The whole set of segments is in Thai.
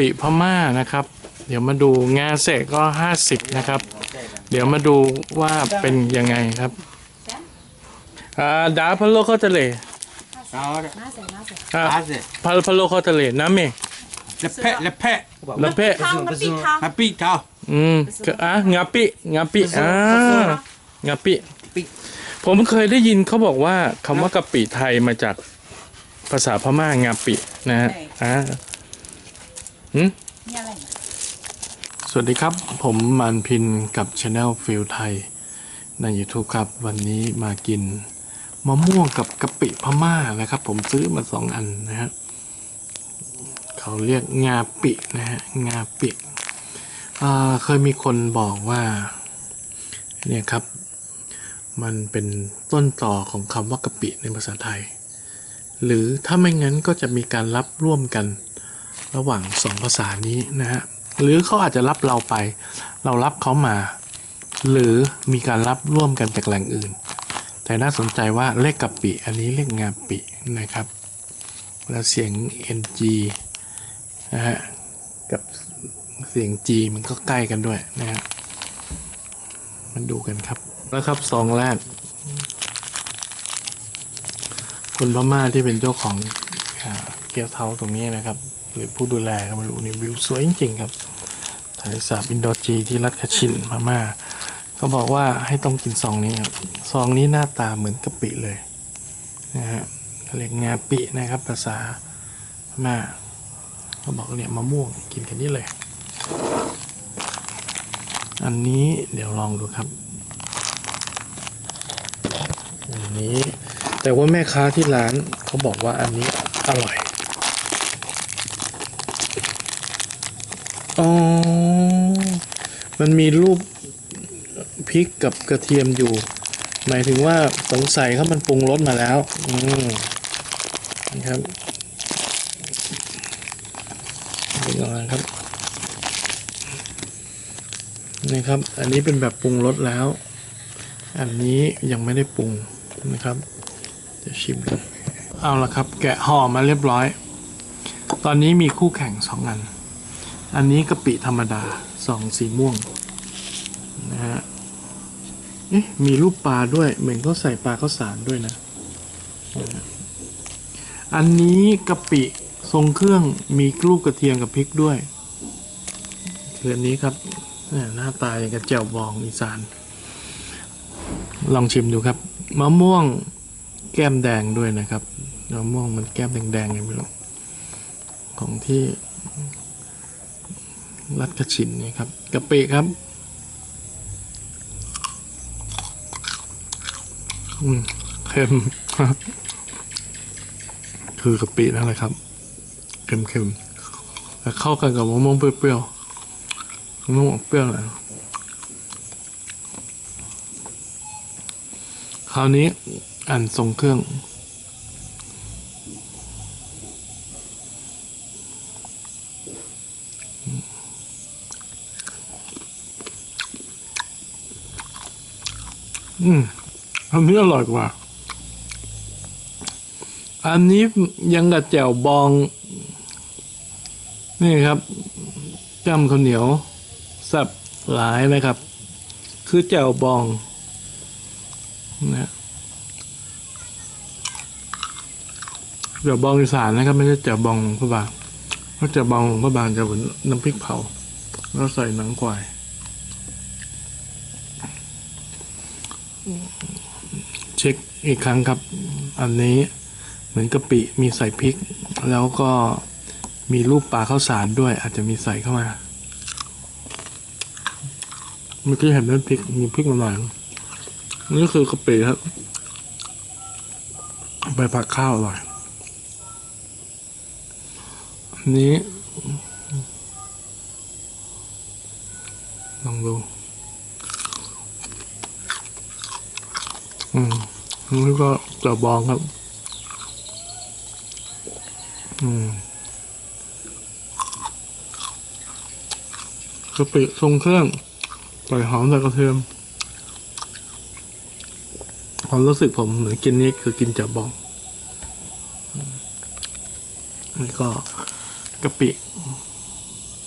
ปิพม่านะครับ เดี๋ยวมาดูงาเสกก็50นะครับ เดี๋ยวมาดูว่าเป็นยังไงครับอ่าดาพะโลเข้าทะเล Ahora, Nase, nase. อ่า hace. พะพะโลเข้าทะเลน้ำเม Le pe, le pe. แล้วเพะ Tao, ngập bít thang. Happy tao. อืมก็อะงาปิงาปิอ่างาปิปิ ผมเคยได้ยินเขาบอกว่าคำว่ากะปิไทยมาจากภาษาพม่างาปินะฮะอ่า มีอะไรสวัสดีครับ ผมมันพินกับช anel ฟิลไทย ใน YouTube ครับ วันนี้มากินมะม่วงกับกะปิพม่านะครับ ผมซื้อมาสองอันนะฮะเขาเรียกงาปินะฮะงาปิอ่าเคยมีคนบอกว่าเนี่ยครับ มันเป็นต้นต่อของคำว่ากะปิในภาษาไทย หรือถ้าไม่งั้นก็จะมีการรับร่วมกัน ระหว่างสองภาษานี้นะฮะหรือเขาอาจจะรับเราไป เรารับเขามา หรือมีการรับร่วมกันจากแหล่งอื่น แต่น่าสนใจว่าเลขกะปิอันนี้เลขงาปินะครับ แล้วเสียง ng นะฮะกับเสียง g มันก็ใกล้กันด้วยนะฮะมันดูกันครับแล้วครับซองแรกคุณพม่าที่เป็นเจ้าของเกียวเท้าตรงนี้นะครับ หรือผู้ดูแลก็ไม่รู้นี่วิวสวยจริงๆครับทะเลสาบอินโดจีที่รัฐคาชินพม่าเขาบอกว่าให้ต้องกินซองนี้ครับซองนี้หน้าตาเหมือนกะปิเลยนะฮะเขาเรียกงาปินะครับภาษาพม่าเขาบอกเนี่ยมะม่วงกินกันนี่เลย อันนี้เดี๋ยวลองดูครับอันนี้แต่ว่าแม่ค้าที่ร้านเขาบอกว่าอันนี้อร่อย อ๋อ มันมีรูปพริกกับกระเทียมอยู่ หมายถึงว่าสงสัยเขามันปรุงรสมาแล้ว อืมนะครับเป็นยังไงครับนี่ครับ อันนี้เป็นแบบปรุงรสแล้ว อันนี้ยังไม่ได้ปรุงนะครับ จะชิมดูเอาละครับ แกะห่อมาเรียบร้อย ตอนนี้มีคู่แข่งสองอัน อันนี้กะปิธรรมดาสองสีม่วงนะฮะเอ๊ะมีรูปปลาด้วยเหมือนเขาใส่ปลาข้าวสารด้วยนะอันนี้กะปิทรงเครื่องมีรูปกระเทียมกับพริกด้วยคืออันนี้ครับเนี่ยหน้าตาอย่างกับแจ่วบองอีสาน ลองชิมดูครับมะม่วงแก้มแดงด้วยนะครับมะม่วงมันแก้มแดงๆไงไม่รู้ของที่ รัดกระชินนี่ครับกะปิครับอืมเค็มคือกะปินั่นแหละครับเค็มๆแต่เข้ากันกับมะม่วงเปรี้ยวๆมะม่วงเปรี้ยวหน่อยคราวนี้อันทรงเครื่อง อืมอันนี้อร่อยกว่า อันนี้ยังกับแจ่วบอง นี่ครับจ้ำข้าวเหนียว สับหลายนะครับ คือแจ่วบองนะเดี๋ยวบองอีสานนะครับ ไม่ใช่เจียวบองพระบางเพราะเจียวบองพระบางจะเหมือนน้ำพริกเผา แล้วใส่หนังควาย เช็คอีกครั้งครับ อันนี้เหมือนกะปิมีใส่พริก แล้วก็มีรูปปลาข้าวสารด้วย อาจจะมีใส่เข้ามาเมื่อกี้เห็นน้ำพริกมีพริกมาหน่อยนี่คือกะปิครับใบผักข้าวอร่อยอันนี้ลองดู อืมอันนี้ก็จะบองครับ อืมกะปิทรงเครื่องใส่หอมใส่กระเทียมความรู้สึกผมเหมือนกินนี่คือกินจับบองนี่ก็กะปิ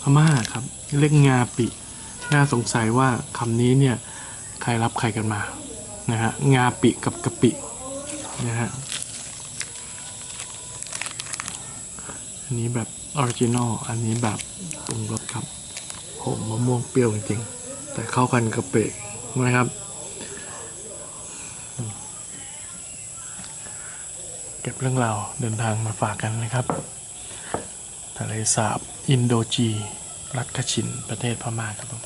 พม่าครับ เรียกงาปิ น่าสงสัยว่าคำนี้เนี่ย ใครรับใครกันมา นะฮะงาปิกับกะปินะฮะอันนี้แบบออริจินอลอันนี้แบบปรุงรสครับผมมะม่วงเปรี้ยวจริงๆแต่เข้ากันกะปินะครับ เก็บเรื่องราวเดินทางมาฝากกันนะครับทะเลสาบอินโดจี รัฐคชินประเทศพม่าครับผม